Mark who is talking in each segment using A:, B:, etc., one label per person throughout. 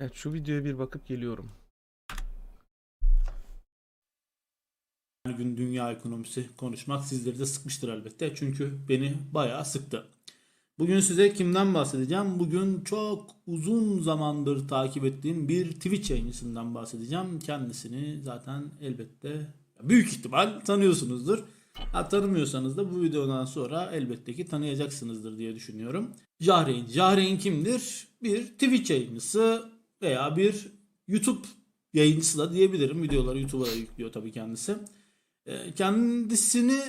A: Evet şu videoya bir bakıp geliyorum.
B: gün dünya ekonomisi konuşmak sizleri de sıkmıştır elbette. Çünkü beni bayağı sıktı. Bugün size kimden bahsedeceğim? Bugün çok uzun zamandır takip ettiğim bir Twitch yayıncısından bahsedeceğim. Kendisini zaten elbette büyük ihtimal tanıyorsunuzdur. Ha, tanımıyorsanız da bu videodan sonra elbette ki tanıyacaksınızdır diye düşünüyorum. Jahreyn. Jahreyn kimdir? Bir Twitch yayıncısı veya bir YouTube yayıncısı da diyebilirim. Videoları YouTube'a yüklüyor tabii kendisi. Ee, kendisini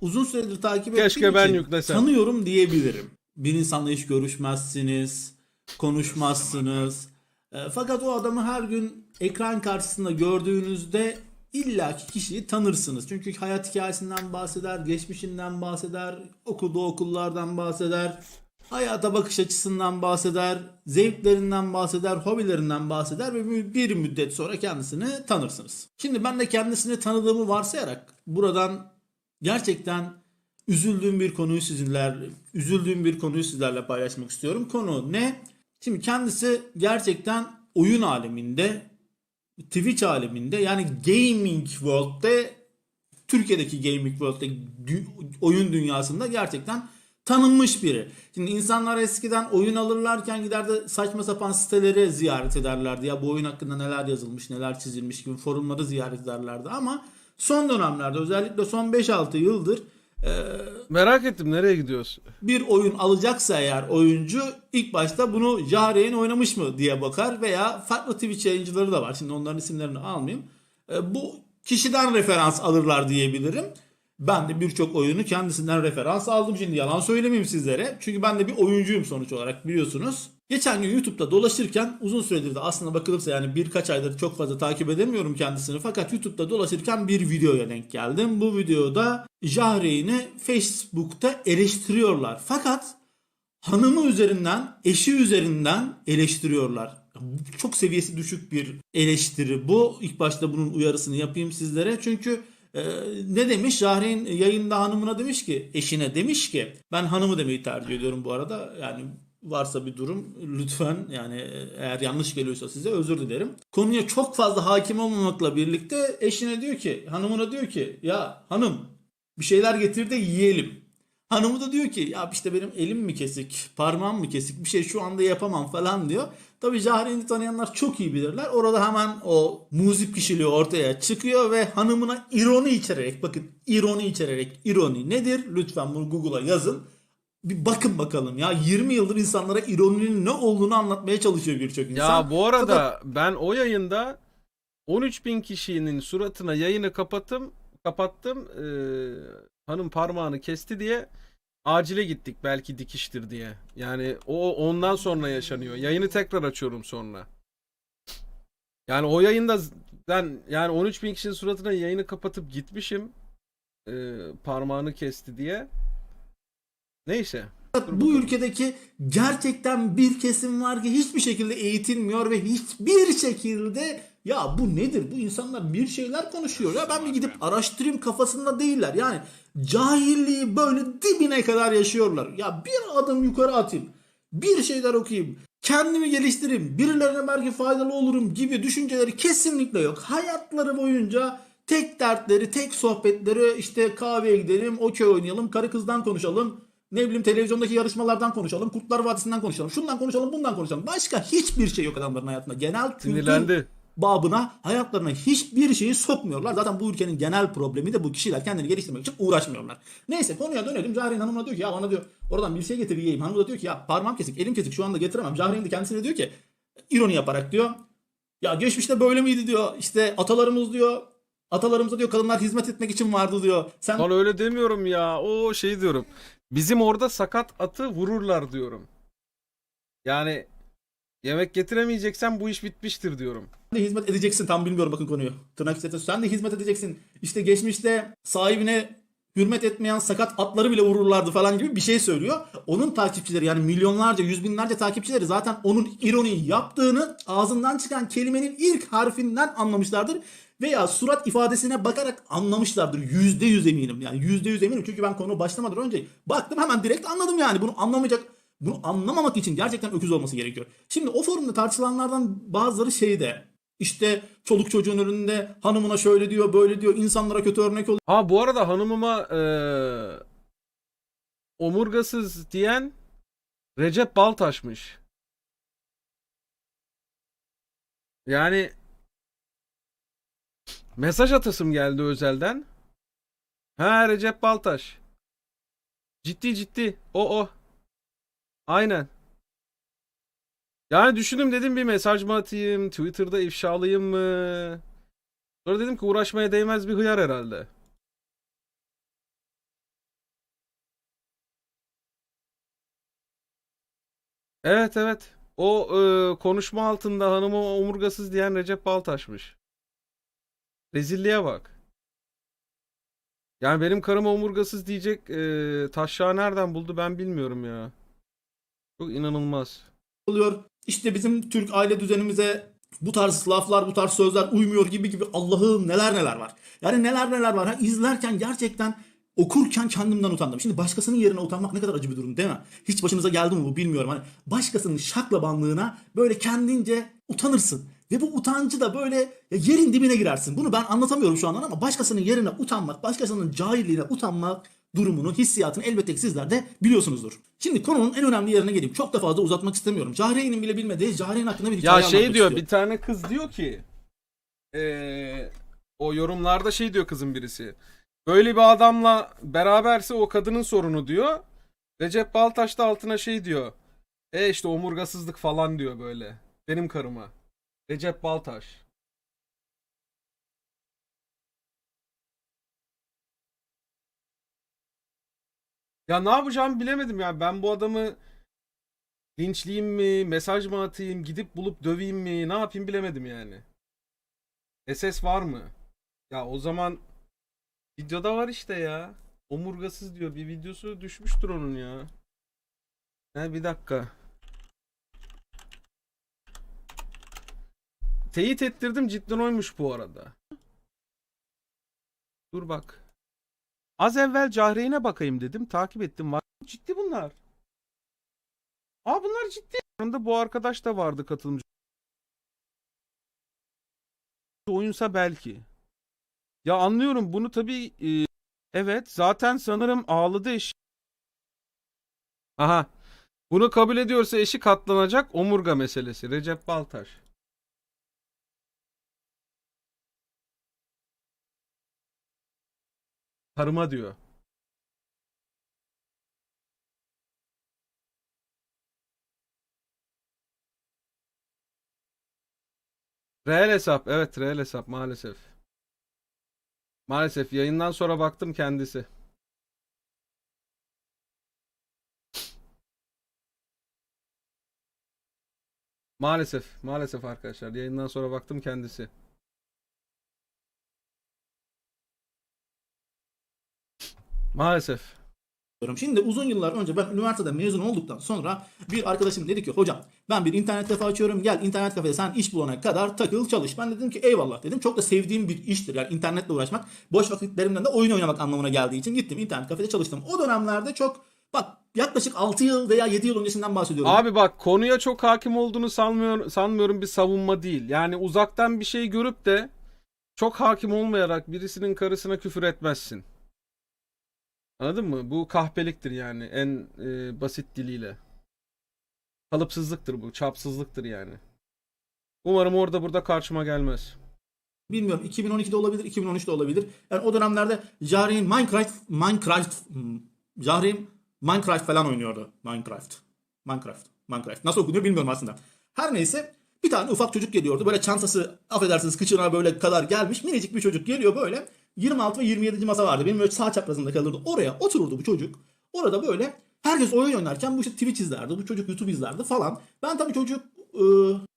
B: uzun süredir takip
A: Keşke
B: ettiğim
A: ben
B: için
A: yüklesem.
B: tanıyorum diyebilirim. Bir insanla hiç görüşmezsiniz, konuşmazsınız. E, fakat o adamı her gün ekran karşısında gördüğünüzde illaki kişiyi tanırsınız. Çünkü hayat hikayesinden bahseder, geçmişinden bahseder, okuduğu okullardan bahseder, hayata bakış açısından bahseder, zevklerinden bahseder, hobilerinden bahseder ve bir müddet sonra kendisini tanırsınız. Şimdi ben de kendisini tanıdığımı varsayarak buradan gerçekten üzüldüğüm bir konuyu sizinler üzüldüğüm bir konuyu sizlerle paylaşmak istiyorum. Konu ne? Şimdi kendisi gerçekten oyun aleminde Twitch aleminde yani gaming world'de Türkiye'deki gaming world'de oyun dünyasında gerçekten tanınmış biri. Şimdi insanlar eskiden oyun alırlarken gider de saçma sapan siteleri ziyaret ederlerdi. Ya bu oyun hakkında neler yazılmış, neler çizilmiş gibi forumları ziyaret ederlerdi ama son dönemlerde özellikle son 5-6 yıldır
A: Merak ettim nereye gidiyoruz?
B: bir oyun alacaksa eğer oyuncu ilk başta bunu Jahreyn oynamış mı diye bakar veya farklı Twitch yayıncıları da var. Şimdi onların isimlerini almayayım. E, bu kişiden referans alırlar diyebilirim. Ben de birçok oyunu kendisinden referans aldım. Şimdi yalan söylemeyeyim sizlere. Çünkü ben de bir oyuncuyum sonuç olarak biliyorsunuz. Geçen gün YouTube'da dolaşırken uzun süredir de aslında bakılırsa yani birkaç aydır çok fazla takip edemiyorum kendisini. Fakat YouTube'da dolaşırken bir videoya denk geldim. Bu videoda Jahreyn'i Facebook'ta eleştiriyorlar. Fakat hanımı üzerinden, eşi üzerinden eleştiriyorlar. Çok seviyesi düşük bir eleştiri bu. İlk başta bunun uyarısını yapayım sizlere. Çünkü e, ne demiş? Jahreyn yayında hanımına demiş ki, eşine demiş ki, ben hanımı demeyi tercih ediyorum bu arada. Yani varsa bir durum lütfen yani eğer yanlış geliyorsa size özür dilerim. Konuya çok fazla hakim olmamakla birlikte eşine diyor ki, hanımına diyor ki, ya hanım bir şeyler getir de yiyelim. Hanımı da diyor ki ya işte benim elim mi kesik, parmağım mı kesik bir şey şu anda yapamam falan diyor. Tabii Jahreyn'i tanıyanlar çok iyi bilirler. Orada hemen o muzip kişiliği ortaya çıkıyor ve hanımına ironi içererek bakın ironi içererek ironi nedir? Lütfen bunu Google'a yazın. Bir bakın bakalım ya 20 yıldır insanlara ironinin ne olduğunu anlatmaya çalışıyor birçok insan.
A: Ya bu arada ben o yayında 13 bin kişinin suratına yayını kapattım. Kapattım. Ee, hanım parmağını kesti diye acile gittik belki dikiştir diye. Yani o ondan sonra yaşanıyor. Yayını tekrar açıyorum sonra. Yani o yayında ben yani 13 bin kişinin suratına yayını kapatıp gitmişim. Ee, parmağını kesti diye. Neyse.
B: Bu ülkedeki gerçekten bir kesim var ki hiçbir şekilde eğitilmiyor ve hiçbir şekilde ya bu nedir? Bu insanlar bir şeyler konuşuyor. Ya ben bir gidip araştırayım kafasında değiller. Yani cahilliği böyle dibine kadar yaşıyorlar. Ya bir adım yukarı atayım. Bir şeyler okuyayım. Kendimi geliştireyim. Birilerine belki faydalı olurum gibi düşünceleri kesinlikle yok. Hayatları boyunca tek dertleri, tek sohbetleri işte kahveye gidelim, okey oynayalım, karı kızdan konuşalım. Ne bileyim televizyondaki yarışmalardan konuşalım, Kurtlar Vadisi'nden konuşalım, şundan konuşalım, bundan konuşalım. Başka hiçbir şey yok adamların hayatında. Genel kültür
A: Sinirlendi.
B: babına hayatlarına hiçbir şeyi sokmuyorlar. Zaten bu ülkenin genel problemi de bu kişiler kendini geliştirmek için uğraşmıyorlar. Neyse konuya dönelim. Cahreyn hanımına diyor ki ya bana diyor oradan bir şey getir yiyeyim. Hanım da diyor ki ya parmağım kesik, elim kesik şu anda getiremem. Cahreyn de kendisine diyor ki ironi yaparak diyor. Ya geçmişte böyle miydi diyor. İşte atalarımız diyor. Atalarımıza diyor kadınlar hizmet etmek için vardı diyor. Sen
A: Lan öyle demiyorum ya. O şey diyorum. Bizim orada sakat atı vururlar diyorum. Yani yemek getiremeyeceksen bu iş bitmiştir diyorum.
B: de hizmet edeceksin. Tam bilmiyorum bakın konuyu. Tırnak içerisinde. Sen de hizmet edeceksin. İşte geçmişte sahibine hürmet etmeyen sakat atları bile vururlardı falan gibi bir şey söylüyor. Onun takipçileri yani milyonlarca, yüz binlerce takipçileri zaten onun ironi yaptığını ağzından çıkan kelimenin ilk harfinden anlamışlardır. Veya surat ifadesine bakarak anlamışlardır. Yüzde yüz eminim. Yani yüzde yüz eminim. Çünkü ben konu başlamadan önce baktım hemen direkt anladım yani. Bunu anlamayacak Bunu anlamamak için gerçekten öküz olması gerekiyor. Şimdi o forumda tartışılanlardan bazıları şeyde işte çoluk çocuğun önünde hanımına şöyle diyor böyle diyor insanlara kötü örnek oluyor.
A: Ha bu arada hanımıma eee, omurgasız diyen Recep Baltaş'mış. Yani mesaj atasım geldi özelden. Ha Recep Baltaş. Ciddi ciddi. O o. Aynen. Yani düşündüm dedim bir mesaj mı atayım, Twitter'da ifşalayayım mı? Sonra dedim ki uğraşmaya değmez bir hıyar herhalde. Evet evet. O e, konuşma altında hanıma omurgasız diyen Recep Baltaş'mış. Rezilliğe bak. Yani benim karıma omurgasız diyecek e, taşrağı nereden buldu ben bilmiyorum ya. Çok inanılmaz.
B: oluyor. İşte bizim Türk aile düzenimize bu tarz laflar, bu tarz sözler uymuyor gibi gibi Allah'ım neler neler var. Yani neler neler var. Ha, izlerken gerçekten okurken kendimden utandım. Şimdi başkasının yerine utanmak ne kadar acı bir durum değil mi? Hiç başınıza geldi mi bu bilmiyorum. Hani başkasının şaklabanlığına böyle kendince utanırsın. Ve bu utancı da böyle ya yerin dibine girersin. Bunu ben anlatamıyorum şu andan ama başkasının yerine utanmak, başkasının cahilliğine utanmak durumunu, hissiyatını elbette ki sizler de biliyorsunuzdur. Şimdi konunun en önemli yerine geleyim. Çok da fazla uzatmak istemiyorum. Cahreyn'in bile bilmediği Cahreyn hakkında bir hikaye
A: Ya şey diyor
B: istiyorum.
A: bir tane kız diyor ki eee, o yorumlarda şey diyor kızın birisi. Böyle bir adamla beraberse o kadının sorunu diyor. Recep Baltaş da altına şey diyor. E işte omurgasızlık falan diyor böyle. Benim karıma. Recep Baltaş. Ya ne yapacağımı bilemedim ya. Ben bu adamı linçleyeyim mi, mesaj mı atayım, gidip bulup döveyim mi, ne yapayım bilemedim yani. SS var mı? Ya o zaman videoda var işte ya. Omurgasız diyor. Bir videosu düşmüştür onun ya. Ha bir dakika. Teyit ettirdim cidden oymuş bu arada. Dur bak. Az evvel Cahreyn'e bakayım dedim. Takip ettim. Ciddi bunlar. Aa bunlar ciddi. Yanında bu arkadaş da vardı katılımcı. Oyunsa belki. Ya anlıyorum bunu tabii e, evet zaten sanırım ağladı eşi. Aha. Bunu kabul ediyorsa eşi katlanacak omurga meselesi. Recep Baltaş. Karıma diyor. Reel hesap. Evet reel hesap maalesef. Maalesef yayından sonra baktım kendisi. Maalesef. Maalesef arkadaşlar. Yayından sonra baktım kendisi. Maalesef.
B: Şimdi uzun yıllar önce ben üniversitede mezun olduktan sonra bir arkadaşım dedi ki hocam ben bir internet kafe açıyorum gel internet kafede sen iş bulana kadar takıl çalış. Ben dedim ki eyvallah dedim. Çok da sevdiğim bir iştir yani internetle uğraşmak. Boş vakitlerimden de oyun oynamak anlamına geldiği için gittim internet kafede çalıştım. O dönemlerde çok bak yaklaşık 6 yıl veya 7 yıl öncesinden bahsediyorum.
A: Abi bak konuya çok hakim olduğunu sanmıyorum, sanmıyorum bir savunma değil. Yani uzaktan bir şey görüp de çok hakim olmayarak birisinin karısına küfür etmezsin. Anladın mı? Bu kahpeliktir yani en e, basit diliyle. Kalıpsızlıktır bu, çapsızlıktır yani. Umarım orada burada karşıma gelmez.
B: Bilmiyorum 2012'de olabilir, 2013'de olabilir. Yani o dönemlerde Jahreyn Minecraft, Minecraft, Jahreyn Minecraft falan oynuyordu. Minecraft. Minecraft. Minecraft. Nasıl okunuyor bilmiyorum aslında. Her neyse bir tane ufak çocuk geliyordu. Böyle çantası affedersiniz kıçına böyle kadar gelmiş. Minicik bir çocuk geliyor böyle. 26 ve 27. masa vardı. Benim böyle sağ çaprazında kalırdı. Oraya otururdu bu çocuk. Orada böyle herkes oyun oynarken bu işte Twitch izlerdi. Bu çocuk YouTube izlerdi falan. Ben tabii çocuk e,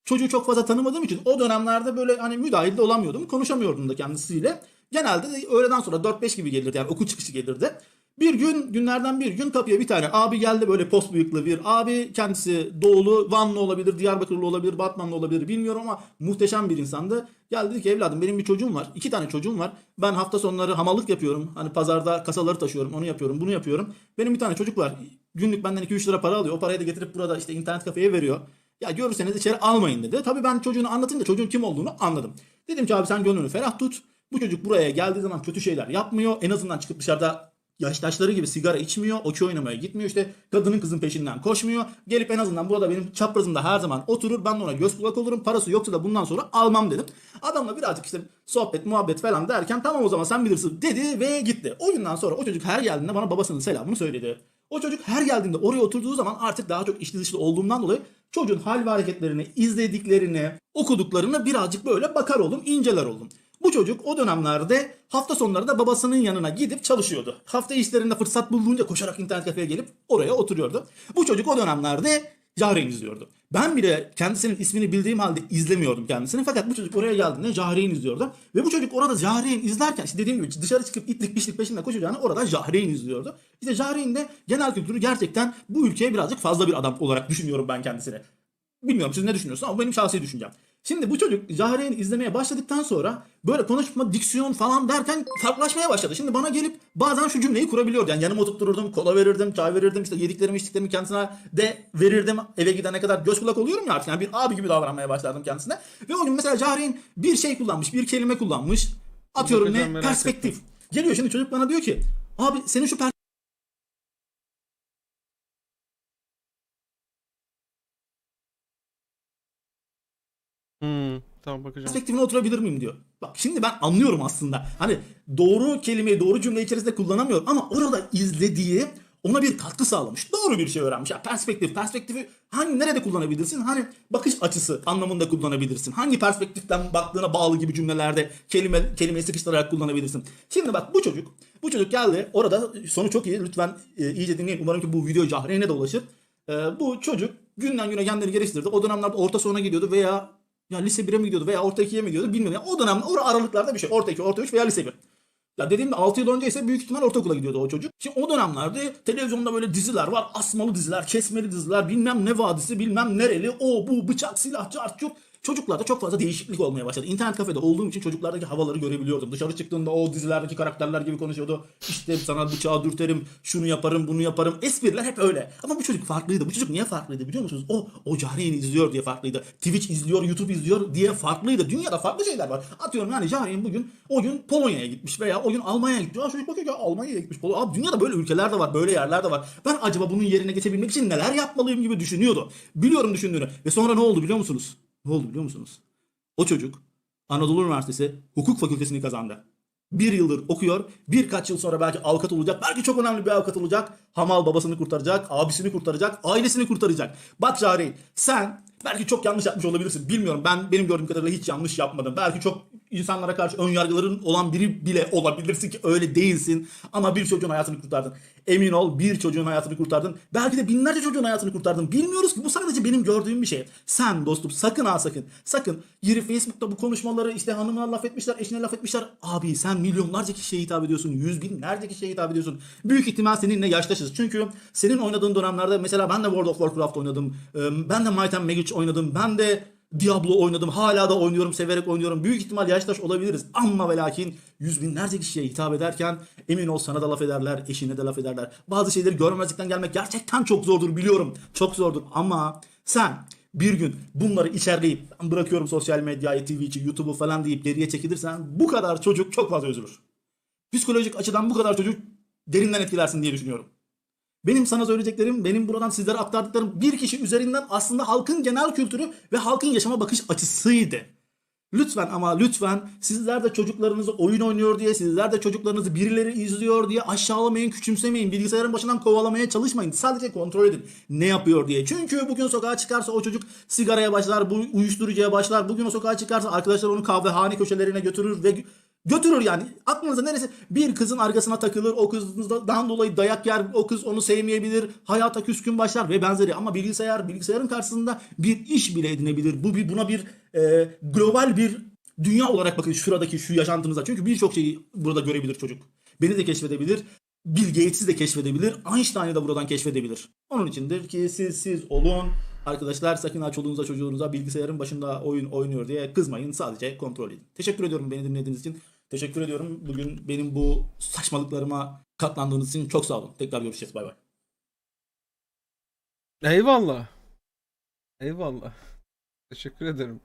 B: çocuğu çok fazla tanımadığım için o dönemlerde böyle hani müdahil de olamıyordum. Konuşamıyordum da kendisiyle. Genelde de öğleden sonra 4-5 gibi gelirdi yani okul çıkışı gelirdi. Bir gün günlerden bir gün kapıya bir tane abi geldi böyle post bıyıklı bir abi kendisi doğulu Vanlı olabilir Diyarbakırlı olabilir Batmanlı olabilir bilmiyorum ama muhteşem bir insandı. Geldi dedi ki evladım benim bir çocuğum var iki tane çocuğum var ben hafta sonları hamallık yapıyorum hani pazarda kasaları taşıyorum onu yapıyorum bunu yapıyorum benim bir tane çocuk var günlük benden 2-3 lira para alıyor. O parayı da getirip burada işte internet kafeye veriyor. Ya görürseniz içeri almayın dedi. Tabii ben çocuğunu anlatınca çocuğun kim olduğunu anladım. Dedim ki abi sen gönlünü ferah tut. Bu çocuk buraya geldiği zaman kötü şeyler yapmıyor. En azından çıkıp dışarıda yaştaşları gibi sigara içmiyor. Okey oynamaya gitmiyor. işte kadının kızın peşinden koşmuyor. Gelip en azından burada benim çaprazımda her zaman oturur. Ben de ona göz kulak olurum. Parası yoksa da bundan sonra almam dedim. Adamla birazcık işte sohbet muhabbet falan derken tamam o zaman sen bilirsin dedi ve gitti. O günden sonra o çocuk her geldiğinde bana babasının selamını söyledi. O çocuk her geldiğinde oraya oturduğu zaman artık daha çok içli dışlı olduğumdan dolayı çocuğun hal ve hareketlerini, izlediklerini, okuduklarını birazcık böyle bakar oldum, inceler oldum. Bu çocuk o dönemlerde hafta sonları da babasının yanına gidip çalışıyordu. Hafta işlerinde fırsat bulduğunca koşarak internet kafeye gelip oraya oturuyordu. Bu çocuk o dönemlerde Cahreyn izliyordu. Ben bile kendisinin ismini bildiğim halde izlemiyordum kendisini. Fakat bu çocuk oraya geldiğinde Cahreyn izliyordu. Ve bu çocuk orada Cahreyn izlerken işte dediğim gibi dışarı çıkıp itlik pişlik peşinde koşacağını orada Cahreyn izliyordu. İşte Cahreyn de genel kültürü gerçekten bu ülkeye birazcık fazla bir adam olarak düşünüyorum ben kendisini. Bilmiyorum siz ne düşünüyorsunuz ama benim şahsi düşüncem. Şimdi bu çocuk Cahreyn'i izlemeye başladıktan sonra böyle konuşma, diksiyon falan derken farklılaşmaya başladı. Şimdi bana gelip bazen şu cümleyi kurabiliyordu. Yani yanıma oturturdum, kola verirdim, çay verirdim, işte yediklerimi içtiklerimi kendisine de verirdim. Eve gidene kadar göz kulak oluyorum ya artık. Yani bir abi gibi davranmaya başladım kendisine. Ve o gün mesela Cahreyn bir şey kullanmış, bir kelime kullanmış. Atıyorum ne? Perspektif. Geliyor şimdi çocuk bana diyor ki abi senin şu
A: tamam bakacağım.
B: perspektifine oturabilir miyim diyor. Bak şimdi ben anlıyorum aslında. Hani doğru kelimeyi doğru cümle içerisinde kullanamıyorum ama orada izlediği ona bir katkı sağlamış. Doğru bir şey öğrenmiş. Ya perspektif, perspektifi hangi nerede kullanabilirsin? Hani bakış açısı anlamında kullanabilirsin. Hangi perspektiften baktığına bağlı gibi cümlelerde kelime kelimeyi sıkıştırarak kullanabilirsin. Şimdi bak bu çocuk, bu çocuk geldi. Orada sonu çok iyi. Lütfen e, iyice dinleyin. Umarım ki bu video Cahreyn'e de ulaşır. E, bu çocuk günden güne kendini geliştirdi. O dönemlerde orta sona gidiyordu veya ya lise 1'e mi gidiyordu veya orta 2'ye mi gidiyordu bilmiyorum. Yani o dönem o aralıklarda bir şey. Orta 2, orta 3 veya lise 1. Ya dediğimde 6 yıl önce ise büyük ihtimal ortaokula gidiyordu o çocuk. Şimdi o dönemlerde televizyonda böyle diziler var. Asmalı diziler, kesmeli diziler, bilmem ne vadisi, bilmem nereli, o bu bıçak, silah, çarç, çurt. Çocuklarda çok fazla değişiklik olmaya başladı. İnternet kafede olduğum için çocuklardaki havaları görebiliyordum. Dışarı çıktığında o dizilerdeki karakterler gibi konuşuyordu. İşte sana bıçağı dürterim, şunu yaparım, bunu yaparım. Espriler hep öyle. Ama bu çocuk farklıydı. Bu çocuk niye farklıydı biliyor musunuz? O, o Cahreyn'i izliyor diye farklıydı. Twitch izliyor, YouTube izliyor diye farklıydı. Dünyada farklı şeyler var. Atıyorum yani Cahreyn bugün o gün Polonya'ya gitmiş veya o gün Almanya'ya gitmiş. Aa çocuk bakıyor ki Almanya'ya gitmiş. Polonya. Abi dünyada böyle ülkeler de var, böyle yerler de var. Ben acaba bunun yerine geçebilmek için neler yapmalıyım gibi düşünüyordu. Biliyorum düşündüğünü. Ve sonra ne oldu biliyor musunuz? Ne oldu biliyor musunuz? O çocuk Anadolu Üniversitesi hukuk fakültesini kazandı. Bir yıldır okuyor. Birkaç yıl sonra belki avukat olacak. Belki çok önemli bir avukat olacak. Hamal babasını kurtaracak. Abisini kurtaracak. Ailesini kurtaracak. Bak Cahreyn sen belki çok yanlış yapmış olabilirsin. Bilmiyorum. Ben benim gördüğüm kadarıyla hiç yanlış yapmadım. Belki çok insanlara karşı ön yargıların olan biri bile olabilirsin ki öyle değilsin. Ama bir çocuğun hayatını kurtardın. Emin ol bir çocuğun hayatını kurtardın. Belki de binlerce çocuğun hayatını kurtardın. Bilmiyoruz ki bu sadece benim gördüğüm bir şey. Sen dostum sakın ha sakın. Sakın girip Facebook'ta bu konuşmaları işte hanımına laf etmişler, eşine laf etmişler. Abi sen milyonlarca kişiye hitap ediyorsun. Yüz binlerce kişiye hitap ediyorsun. Büyük ihtimal seninle yaştaşız. Çünkü senin oynadığın dönemlerde mesela ben de World of Warcraft oynadım. Ben de Might and Magic oynadım. Ben de Diablo oynadım. Hala da oynuyorum. Severek oynuyorum. Büyük ihtimal yaştaş olabiliriz. Ama ve lakin yüz binlerce kişiye hitap ederken emin ol sana da laf ederler. Eşine de laf ederler. Bazı şeyleri görmezlikten gelmek gerçekten çok zordur biliyorum. Çok zordur. Ama sen bir gün bunları içerleyip bırakıyorum sosyal medyayı, Twitch'i, YouTube'u falan deyip geriye çekilirsen bu kadar çocuk çok fazla üzülür. Psikolojik açıdan bu kadar çocuk derinden etkilersin diye düşünüyorum. Benim sana söyleyeceklerim, benim buradan sizlere aktardıklarım bir kişi üzerinden aslında halkın genel kültürü ve halkın yaşama bakış açısıydı. Lütfen ama lütfen sizler de çocuklarınızı oyun oynuyor diye, sizler de çocuklarınızı birileri izliyor diye aşağılamayın, küçümsemeyin. Bilgisayarın başından kovalamaya çalışmayın. Sadece kontrol edin ne yapıyor diye. Çünkü bugün sokağa çıkarsa o çocuk sigaraya başlar, bu uyuşturucuya başlar. Bugün o sokağa çıkarsa arkadaşlar onu kahvehane köşelerine götürür ve götürür yani. Aklınıza neresi? Bir kızın arkasına takılır. O kızdan dolayı dayak yer. O kız onu sevmeyebilir. Hayata küskün başlar ve benzeri. Ama bilgisayar bilgisayarın karşısında bir iş bile edinebilir. Bu bir buna bir e, global bir dünya olarak bakın şuradaki şu yaşantımıza. Çünkü birçok şeyi burada görebilir çocuk. Beni de keşfedebilir. Bill Gates'i de keşfedebilir. Einstein'ı da buradan keşfedebilir. Onun içindir ki siz siz olun. Arkadaşlar sakın ha çoluğunuza çocuğunuza bilgisayarın başında oyun oynuyor diye kızmayın. Sadece kontrol edin. Teşekkür ediyorum beni dinlediğiniz için. Teşekkür ediyorum. Bugün benim bu saçmalıklarıma katlandığınız için çok sağ olun. Tekrar görüşeceğiz. Bay bay.
A: Eyvallah. Eyvallah. Teşekkür ederim.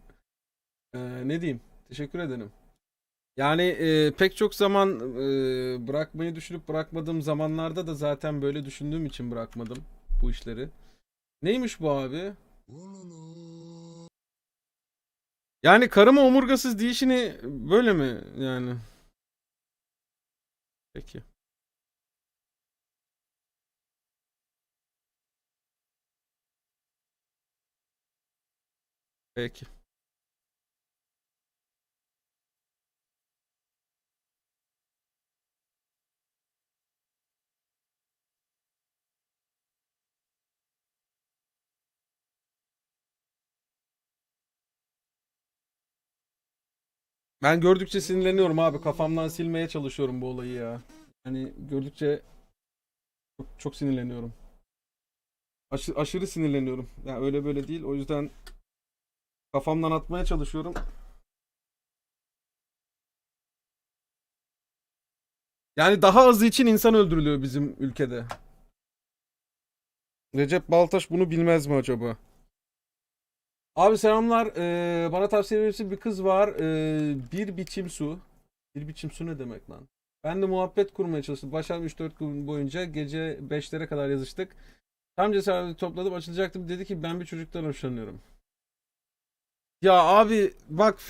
A: Ee, ne diyeyim? Teşekkür ederim. Yani e, pek çok zaman e, bırakmayı düşünüp bırakmadığım zamanlarda da zaten böyle düşündüğüm için bırakmadım bu işleri. Neymiş bu abi? Yani karıma omurgasız deyişini böyle mi yani? Peki. Peki. Ben gördükçe sinirleniyorum abi. Kafamdan silmeye çalışıyorum bu olayı ya. Hani gördükçe çok, çok sinirleniyorum. Aşı- aşırı sinirleniyorum. Ya öyle böyle değil. O yüzden kafamdan atmaya çalışıyorum. Yani daha azı için insan öldürülüyor bizim ülkede. Recep Baltaş bunu bilmez mi acaba? Abi selamlar. Ee, bana tavsiye verirsin bir kız var. Ee, bir biçim su. Bir biçim su ne demek lan? Ben de muhabbet kurmaya çalıştım. Başladım 3-4 gün boyunca gece 5'lere kadar yazıştık. Tam cesareti topladım açılacaktım. Dedi ki ben bir çocuktan hoşlanıyorum. Ya abi bak